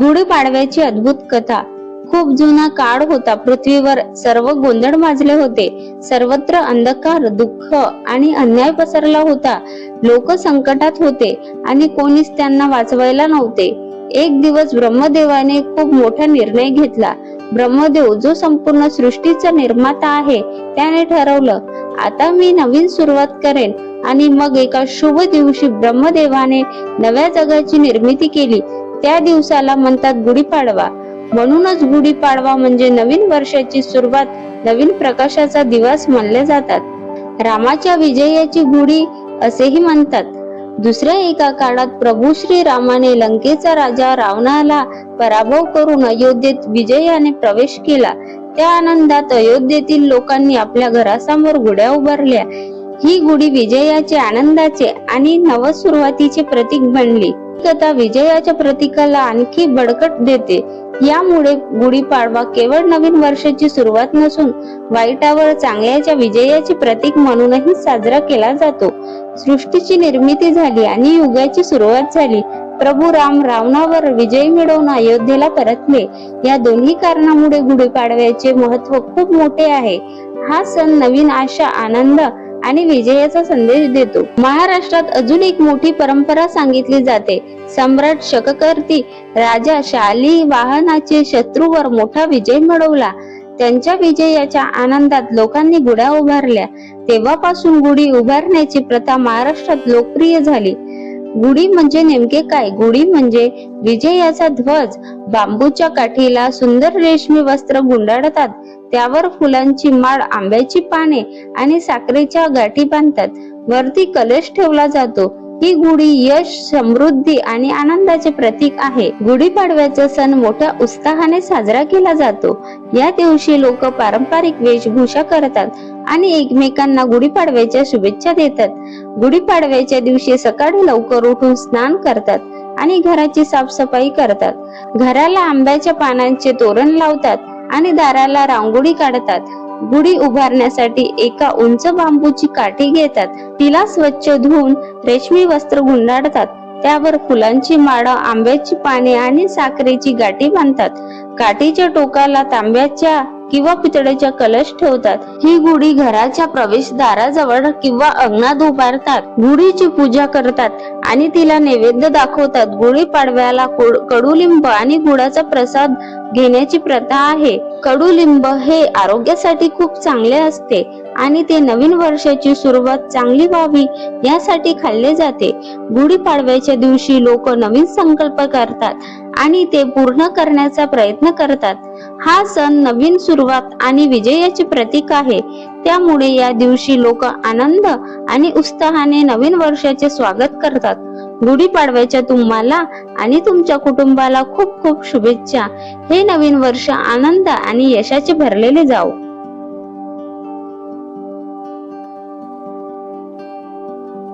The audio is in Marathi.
गुढीपाडव्याची अद्भुत कथा. खूप जुना काळ होता पृथ्वीवर. सर्व गोंधळ माजले होते. सर्वत्र अंधकार दुःख आणि अन्याय पसरला होता. लोक संकटात होते आणि कोणीच त्यांना वाचवायला नव्हते. एक दिवस ब्रह्मदेवाने खूप मोठा निर्णय घेतला. ब्रह्मदेव जो संपूर्ण सृष्टीचा निर्माता आहे त्याने ठरवलं आता मी नवीन सुरुवात करेन. आणि मग एका शुभ दिवशी ब्रह्मदेवाने नव्या जगाची निर्मिती केली. त्या दिवसाला म्हणतात गुढीपाडवा म्हणूनच गुढीपाडवा म्हणजे नवीन वर्षाची सुरुवात नवीन प्रकाशाचा दिवस मानले जातात. रामाच्या विजयाची गुढी असेही म्हणतात. दुसऱ्या एका काळात प्रभू श्री रामाने लंकेचा राजा रावणाला पराभव करून अयोध्येत विजयाने प्रवेश केला. त्या आनंदात अयोध्येतील लोकांनी आपल्या घरासमोर गुड्या उभारल्या. ही गुढी विजयाचे आनंदाचे आणि नवसुरुवातीचे प्रतीक बनली. कथा विजयाच्या प्रतीकाला आणखी बळकट देते. यामुळे गुढीपाडवा केवळ नवीन वर्षाची सुरुवात नसून वाईटावर चांगल्याच्या विजयाचे प्रतीक म्हणूनही साजरा केला जातो. सृष्टीची निर्मिती झाली आणि युगाची सुरुवात झाली. प्रभू राम रावणावर विजय मिळवून अयोध्येला परतले. या दोन्ही कारणामुळे गुढीपाडव्याचे महत्त्व खूप मोठे आहे. हा सण नवीन आशा आनंद आणि विजयाचा संदेश देतो. महाराष्ट्रात अजून एक मोठी परंपरा सांगितली जाते. सम्राट शककर्ती राजा शाली वाहनाचे शत्रूवर मोठा विजय मिळवला. त्यांच्या विजयाच्या आनंदात लोकांनी गुढ्या उभारल्या. तेव्हापासून गुढी उभारण्याची प्रथा महाराष्ट्रात लोकप्रिय झाली. गुढी म्हणजे नेमके काय? गुढी म्हणजे विजयाचा ध्वज. बांबूच्या काठीला सुंदर रेशमी वस्त्र गुंडाळतात. त्यावर फुलांची माळ आंब्याची पाने आणि साखरेच्या गाठी बांधतात. वरती कलश ठेवला जातो. ही गुढी यश समृद्धी आणि आनंदाचे प्रतीक आहे. गुढीपाडव्याचा सण मोठ्या उत्साहाने साजरा केला जातो. या दिवशी लोक पारंपरिक वेशभूषा करतात आणि एकमेकांना गुढीपाडव्याच्या शुभेच्छा देतात. गुढीपाडव्याच्या दिवशी सकाळी लवकर उठून स्नान करतात आणि घराची साफसफाई करतात. घराला आंब्याच्या पानांचे तोरण लावतात आणि दाराला रांगोळी काढतात. गुढी उभारण्यासाठी एका उंच बांबूची काठी घेतात. तिला स्वच्छ धुवून रेशमी वस्त्र गुंडाळतात. त्यावर फुलांची माळ आंब्याची पाने आणि साखरेची गाठी बांधतात. काठीच्या टोकाला तांब्याच्या किंवा पितळेच्या कलश ठेवतात. ही गुढी घराच्या प्रवेशद्वाराजवळ किंवा अंगणात उभारतात. गुढीची पूजा करतात आणि तिला नैवेद्य दाखवतात. गुढी पाडव्याला कडुलिंब आणि गुळाचा प्रसाद घेण्याची प्रथा आहे. कडुलिंब हे आरोग्यासाठी खूप चांगले असते आणि ते नवीन वर्षाची सुरुवात चांगली व्हावी यासाठी खाल्ले जाते. गुढीपाडव्याच्या दिवशी लोक नवीन संकल्प करतात आणि ते पूर्ण करण्याचा प्रयत्न करतात. हा सण नवीन सुरुवात आणि विजयाचे प्रतीक आहे. त्यामुळे या दिवशी लोक आनंद आणि उत्साहाने नवीन वर्षाचे स्वागत करतात. गुढीपाडव्याच्या तुम्हाला आणि तुमच्या कुटुंबाला खूप खूप शुभेच्छा. हे नवीन वर्ष आनंद आणि यशाचे भरलेले जाओ